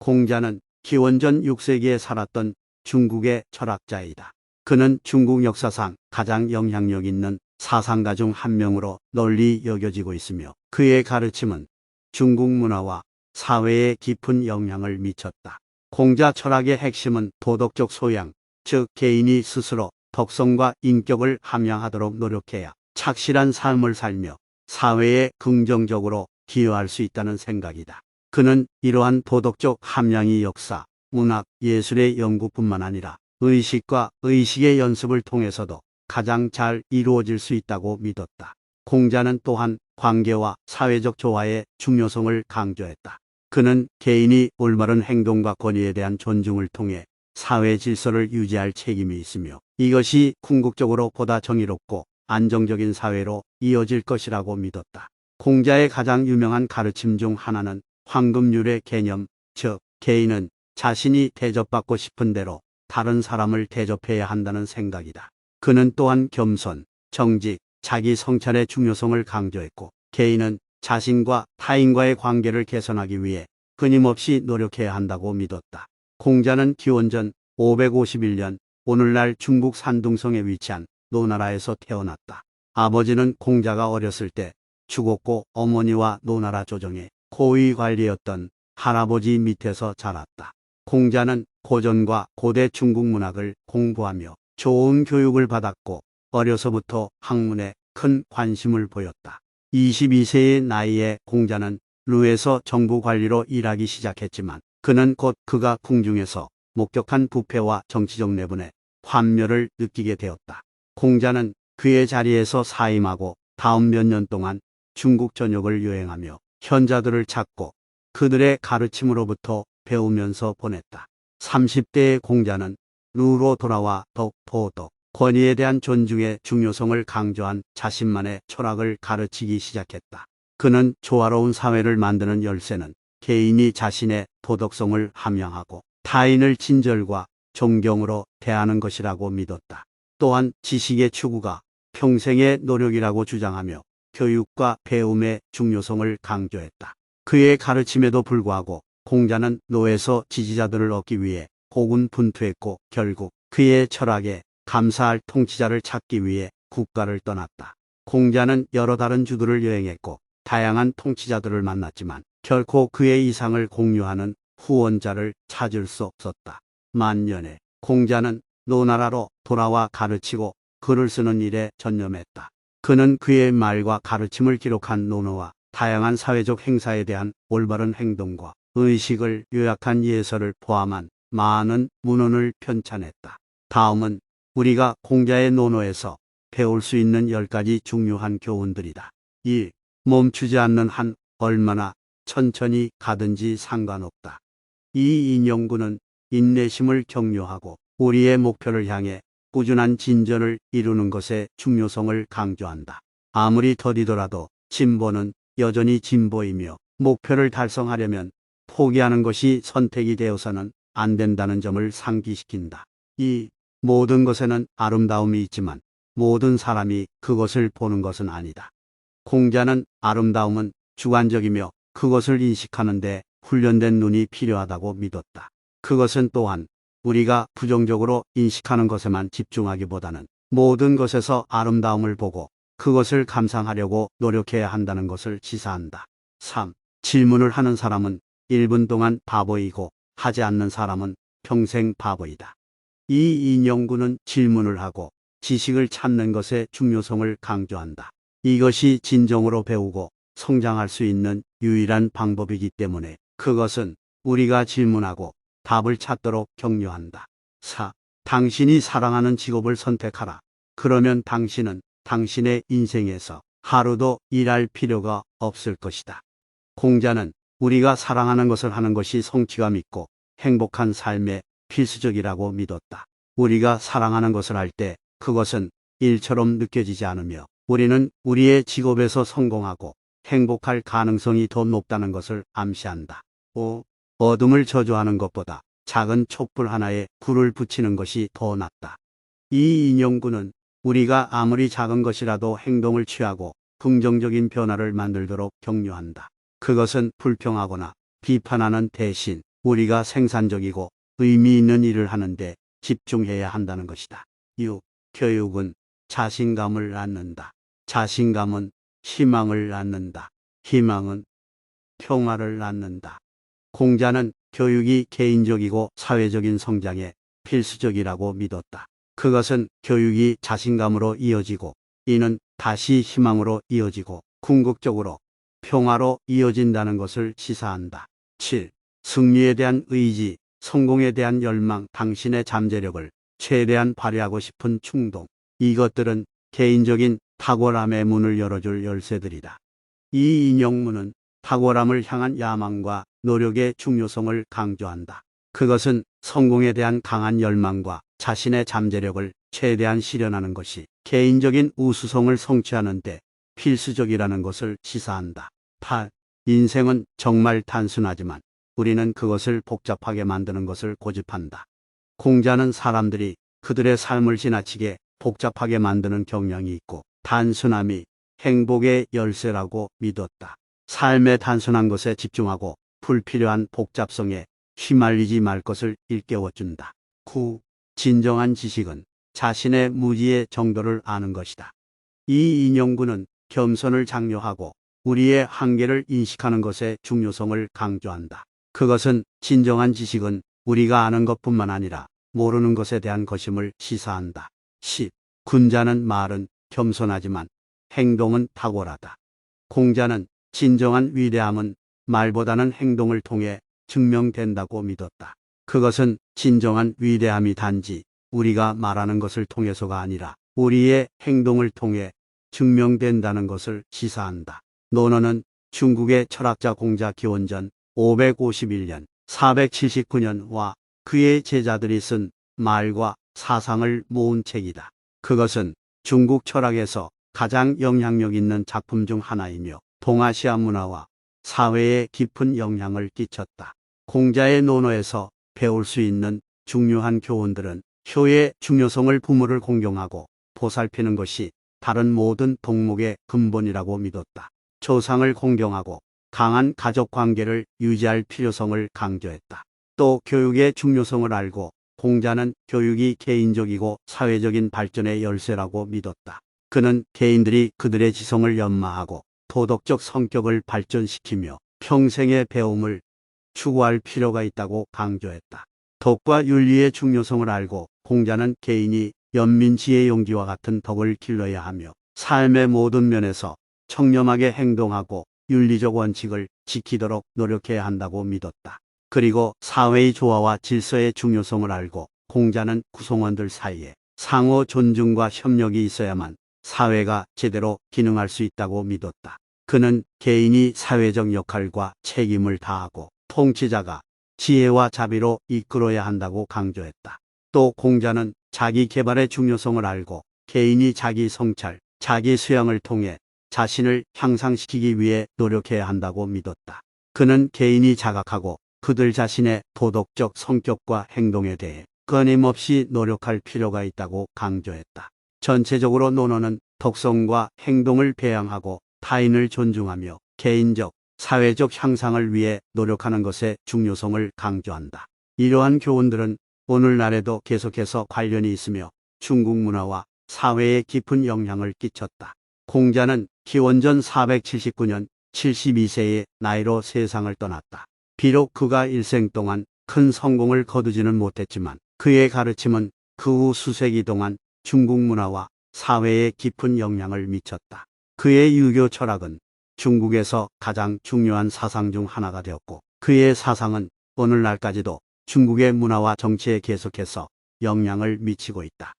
공자는 기원전 6세기에 살았던 중국의 철학자이다. 그는 중국 역사상 가장 영향력 있는 사상가 중 한 명으로 널리 여겨지고 있으며 그의 가르침은 중국 문화와 사회에 깊은 영향을 미쳤다. 공자 철학의 핵심은 도덕적 소양, 즉 개인이 스스로 덕성과 인격을 함양하도록 노력해야 착실한 삶을 살며 사회에 긍정적으로 기여할 수 있다는 생각이다. 그는 이러한 도덕적 함양이 역사, 문학, 예술의 연구뿐만 아니라 의식과 의식의 연습을 통해서도 가장 잘 이루어질 수 있다고 믿었다. 공자는 또한 관계와 사회적 조화의 중요성을 강조했다. 그는 개인이 올바른 행동과 권위에 대한 존중을 통해 사회 질서를 유지할 책임이 있으며 이것이 궁극적으로 보다 정의롭고 안정적인 사회로 이어질 것이라고 믿었다. 공자의 가장 유명한 가르침 중 하나는 황금률의 개념, 즉 개인은 자신이 대접받고 싶은 대로 다른 사람을 대접해야 한다는 생각이다. 그는 또한 겸손, 정직, 자기 성찰의 중요성을 강조했고 개인은 자신과 타인과의 관계를 개선하기 위해 끊임없이 노력해야 한다고 믿었다. 공자는 기원전 551년 오늘날 중국 산둥성에 위치한 노나라에서 태어났다. 아버지는 공자가 어렸을 때 죽었고 어머니와 노나라 조정의 고위 관리였던 할아버지 밑에서 자랐다. 공자는 고전과 고대 중국 문학을 공부하며 좋은 교육을 받았고 어려서부터 학문에 큰 관심을 보였다. 22세의 나이에 공자는 루에서 정부 관리로 일하기 시작했지만 그는 곧 그가 궁중에서 목격한 부패와 정치적 내분에 환멸을 느끼게 되었다. 공자는 그의 자리에서 사임하고 다음 몇 년 동안 중국 전역을 여행하며 현자들을 찾고 그들의 가르침으로부터 배우면서 보냈다. 30대의 공자는 루로 돌아와 덕, 도덕, 권위에 대한 존중의 중요성을 강조한 자신만의 철학을 가르치기 시작했다. 그는 조화로운 사회를 만드는 열쇠는 개인이 자신의 도덕성을 함양하고 타인을 친절과 존경으로 대하는 것이라고 믿었다. 또한 지식의 추구가 평생의 노력이라고 주장하며 교육과 배움의 중요성을 강조했다. 그의 가르침에도 불구하고 공자는 노에서 지지자들을 얻기 위해 고군분투했고 결국 그의 철학에 감사할 통치자를 찾기 위해 국가를 떠났다. 공자는 여러 다른 주들을 여행했고 다양한 통치자들을 만났지만 결코 그의 이상을 공유하는 후원자를 찾을 수 없었다. 만년에 공자는 노나라로 돌아와 가르치고 글을 쓰는 일에 전념했다. 그는 그의 말과 가르침을 기록한 논어와 다양한 사회적 행사에 대한 올바른 행동과 의식을 요약한 예서를 포함한 많은 문헌을 편찬했다. 다음은 우리가 공자의 논어에서 배울 수 있는 10가지 중요한 교훈들이다. 1. 멈추지 않는 한 얼마나 천천히 가든지 상관없다. 이 인용구는 인내심을 격려하고 우리의 목표를 향해 꾸준한 진전을 이루는 것의 중요성을 강조한다. 아무리 더디더라도 진보는 여전히 진보이며 목표를 달성하려면 포기하는 것이 선택이 되어서는 안 된다는 점을 상기시킨다. 이 모든 것에는 아름다움이 있지만 모든 사람이 그것을 보는 것은 아니다. 공자는 아름다움은 주관적이며 그것을 인식하는데 훈련된 눈이 필요하다고 믿었다. 그것은 또한 우리가 부정적으로 인식하는 것에만 집중하기보다는 모든 것에서 아름다움을 보고 그것을 감상하려고 노력해야 한다는 것을 지사한다. 3. 질문을 하는 사람은 1분 동안 바보이고 하지 않는 사람은 평생 바보이다. 이 인용구는 질문을 하고 지식을 찾는 것의 중요성을 강조한다. 이것이 진정으로 배우고 성장할 수 있는 유일한 방법이기 때문에 그것은 우리가 질문하고 답을 찾도록 격려한다. 4. 당신이 사랑하는 직업을 선택하라. 그러면 당신은 당신의 인생에서 하루도 일할 필요가 없을 것이다. 공자는 우리가 사랑하는 것을 하는 것이 성취감 있고 행복한 삶에 필수적이라고 믿었다. 우리가 사랑하는 것을 할 때 그것은 일처럼 느껴지지 않으며 우리는 우리의 직업에서 성공하고 행복할 가능성이 더 높다는 것을 암시한다. 5. 어둠을 저주하는 것보다 작은 촛불 하나에 불을 붙이는 것이 더 낫다. 이 인용구는 우리가 아무리 작은 것이라도 행동을 취하고 긍정적인 변화를 만들도록 격려한다. 그것은 불평하거나 비판하는 대신 우리가 생산적이고 의미 있는 일을 하는데 집중해야 한다는 것이다. 6. 교육은 자신감을 낳는다. 자신감은 희망을 낳는다. 희망은 평화를 낳는다. 공자는 교육이 개인적이고 사회적인 성장에 필수적이라고 믿었다. 그것은 교육이 자신감으로 이어지고 이는 다시 희망으로 이어지고 궁극적으로 평화로 이어진다는 것을 시사한다. 7. 승리에 대한 의지, 성공에 대한 열망, 당신의 잠재력을 최대한 발휘하고 싶은 충동. 이것들은 개인적인 탁월함의 문을 열어줄 열쇠들이다. 이 인용문은 탁월함을 향한 야망과 노력의 중요성을 강조한다. 그것은 성공에 대한 강한 열망과 자신의 잠재력을 최대한 실현하는 것이 개인적인 우수성을 성취하는 데 필수적이라는 것을 시사한다. 8. 인생은 정말 단순하지만 우리는 그것을 복잡하게 만드는 것을 고집한다. 공자는 사람들이 그들의 삶을 지나치게 복잡하게 만드는 경향이 있고 단순함이 행복의 열쇠라고 믿었다. 삶의 단순한 것에 집중하고 불필요한 복잡성에 휘말리지 말 것을 일깨워준다. 9. 진정한 지식은 자신의 무지의 정도를 아는 것이다. 이 인용구는 겸손을 장려하고 우리의 한계를 인식하는 것의 중요성을 강조한다. 그것은 진정한 지식은 우리가 아는 것뿐만 아니라 모르는 것에 대한 것임을 시사한다. 10. 군자는 말은 겸손하지만 행동은 탁월하다. 공자는 진정한 위대함은 말보다는 행동을 통해 증명된다고 믿었다. 그것은 진정한 위대함이 단지 우리가 말하는 것을 통해서가 아니라 우리의 행동을 통해 증명된다는 것을 시사한다. 논어는 중국의 철학자 공자 기원전 551년 479년와 그의 제자들이 쓴 말과 사상을 모은 책이다. 그것은 중국 철학에서 가장 영향력 있는 작품 중 하나이며 동아시아 문화와 사회에 깊은 영향을 끼쳤다. 공자의 논어에서 배울 수 있는 중요한 교훈들은 효의 중요성을 부모를 공경하고 보살피는 것이 다른 모든 덕목의 근본이라고 믿었다. 조상을 공경하고 강한 가족 관계를 유지할 필요성을 강조했다. 또 교육의 중요성을 알고 공자는 교육이 개인적이고 사회적인 발전의 열쇠라고 믿었다. 그는 개인들이 그들의 지성을 연마하고 도덕적 성격을 발전시키며 평생의 배움을 추구할 필요가 있다고 강조했다. 덕과 윤리의 중요성을 알고 공자는 개인이 연민 지혜 용기와 같은 덕을 길러야 하며 삶의 모든 면에서 청렴하게 행동하고 윤리적 원칙을 지키도록 노력해야 한다고 믿었다. 그리고 사회의 조화와 질서의 중요성을 알고 공자는 구성원들 사이에 상호 존중과 협력이 있어야만 사회가 제대로 기능할 수 있다고 믿었다. 그는 개인이 사회적 역할과 책임을 다하고 통치자가 지혜와 자비로 이끌어야 한다고 강조했다. 또 공자는 자기 개발의 중요성을 알고 개인이 자기 성찰, 자기 수양을 통해 자신을 향상시키기 위해 노력해야 한다고 믿었다. 그는 개인이 자각하고 그들 자신의 도덕적 성격과 행동에 대해 끊임없이 노력할 필요가 있다고 강조했다. 전체적으로 논어는 덕성과 행동을 배양하고 타인을 존중하며 개인적, 사회적 향상을 위해 노력하는 것의 중요성을 강조한다. 이러한 교훈들은 오늘날에도 계속해서 관련이 있으며 중국 문화와 사회에 깊은 영향을 끼쳤다. 공자는 기원전 479년 72세의 나이로 세상을 떠났다. 비록 그가 일생 동안 큰 성공을 거두지는 못했지만 그의 가르침은 그 후 수세기 동안 중국 문화와 사회에 깊은 영향을 미쳤다. 그의 유교 철학은 중국에서 가장 중요한 사상 중 하나가 되었고 그의 사상은 오늘날까지도 중국의 문화와 정치에 계속해서 영향을 미치고 있다.